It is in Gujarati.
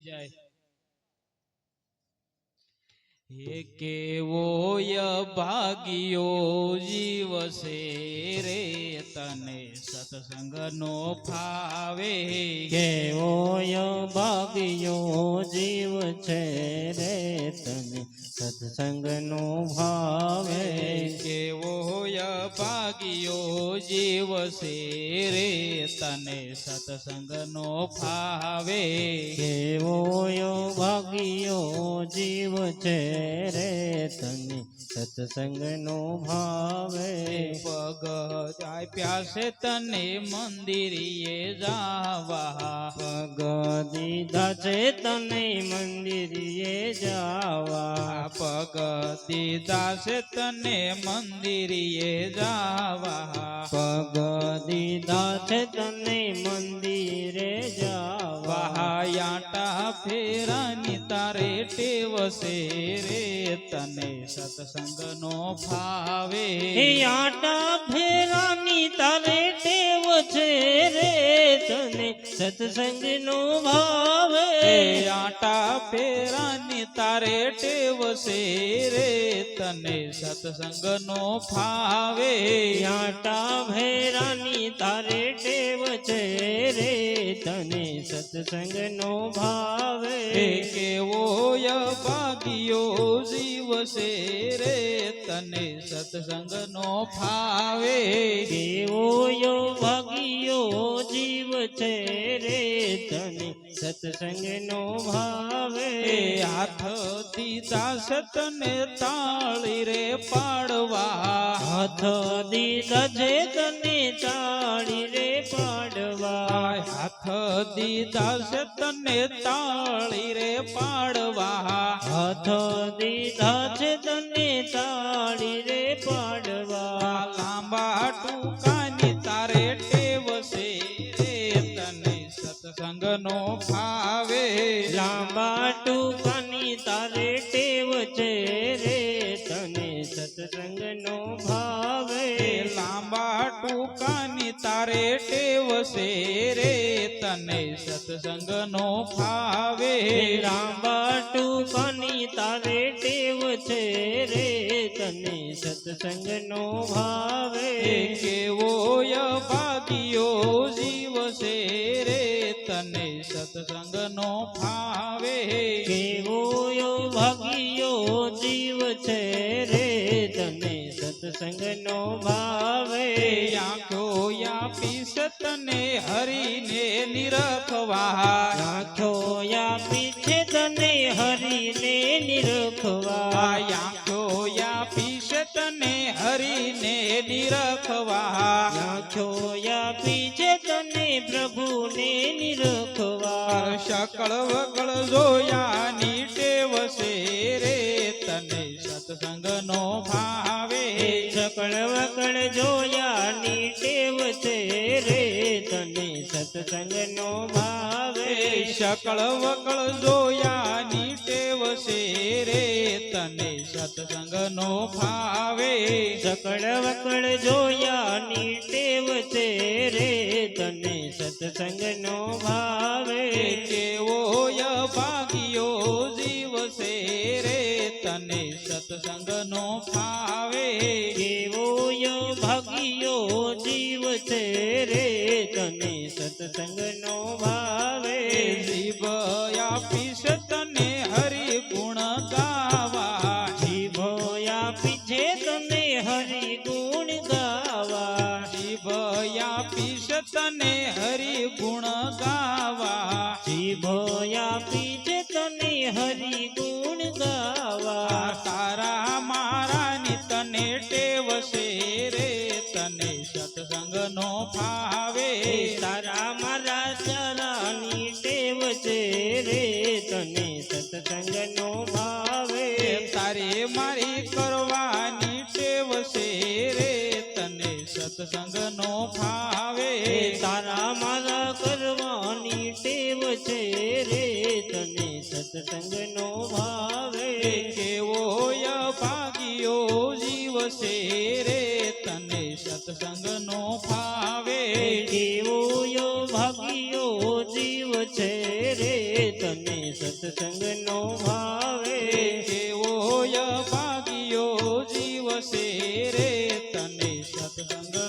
જાય. હે કેવો ભાગ્યો જીવ છે રે તને સત્સંગ નો ફાવે કેવો ભાગ્યો જીવ છે રે તને સત્સંગનો ભાવે કેવો ભાગ્યો જીવ છે રે તને સત્સંગ નો ફાવે છે રે તને સત્સંગનો ભાવે. પગ આપ્યા છે તને મંદિરીએ જાવા. પગ દીધા છે તને મંદિરે જાવા. પગ દીધા છે તને મંદિરીએ જાવા. પગ દીધા છે તને મંદિરે જાવા. યાટા ફેરાની તારે ટેવસે રે તને સત્સંગ નો ફાવે. એ આટા ફેરાની તારે ટેવ છે રે તને સત્સંગનો ભાવે. એ આટા ફેરાની તારે ટેવ છે રે તને સત્સંગ નો ફાવે આટા ફેરાની તારે ટેવ છે રે તને સત્સંગનો ભાવે. કેવો ભાગ્યો જીવશે રે તને સત્સંગ નો ફાવે. કેવો ભાગ્યો જીવ છે રે તને સત્સંગનો ભાવે. એ હાથ દીધા છે તાળી રે પાડવા. હાથ દીધા જે તને તાળી રે દીધા છે તને તાળી રે પાડવા. હાથ દીધા તને તાળી રે પાડવા. લાંબા ટૂંકાની તારે ટેવ છે રે તને સત્સંગ નો ફાવે. લાંબા ટૂંકાની તારે ટેવ છે રે તને સત્સંગનો ભાવે ટૂંકાની તારે ટેવ છે રે તને સત્સંગ નો ફાવે રામબાટુ ટૂંકાની તારે ટેવ છે રે તને સત્સંગનો ભાવે. કેવો ભાગ્યો જીવ છે રે તને સત્સંગ નો ફાવે કેવો યો ભાગ્યો જીવ છે રે સત્સંગનો ભાવે આંખો આપી સતને તને હરીને નિરખવા આંખો આપી છે તને હરીને નિરખવા આંખો આપી છે તને હરીને નિરખવા આંખો આપી છે તને પ્રભુને નિરખવા શકળ વગળ જોયાની ટેવ છે રે તને સત્સંગ નો ભાવે જોયાની ટેવ છે રે તને સત્સંગનો ભાવે શકળ વકળ જોયાની ટેવ છે રે તને સત્સંગ નો ભાવે સકળ વકળ જોયાની ટેવ છે રે તને સત્સંગનો ભાવે કેવો ભાગ્યો જીવ છે રે તને સત્સંગ નો સત્સંગનો ભાવે જીભ આપી છે તને હરિ ગુણ ગાવા. જીભ આપી છે તને હરિ ગુણ ગાવા. જીભ આપી છે તને હરિ ગુણ ગાવા. જીભ આપી છે તને હરિ ગુણ ગાવા. તારા મારાની તને ટેવશે રે તને સત્સંગનો ભાવે તારા મારા છે રે તને સત્સંગનો ભાવે. તારે મારી કરવાની ટેવ છે રે તને સત્સંગ નો ફાવે તારા મારા કરવાની ટેવ છે રે તને સત્સંગનો ભાવે. કેવો ભાગ્યો જીવ છે રે તને સત્સંગ નો ફાવે કેવો યો ભાગ્યો જીવ છે રે તને સત્સંગનો ભાવે કેવો ભાગ્યો છે રે તને સત્સંગનો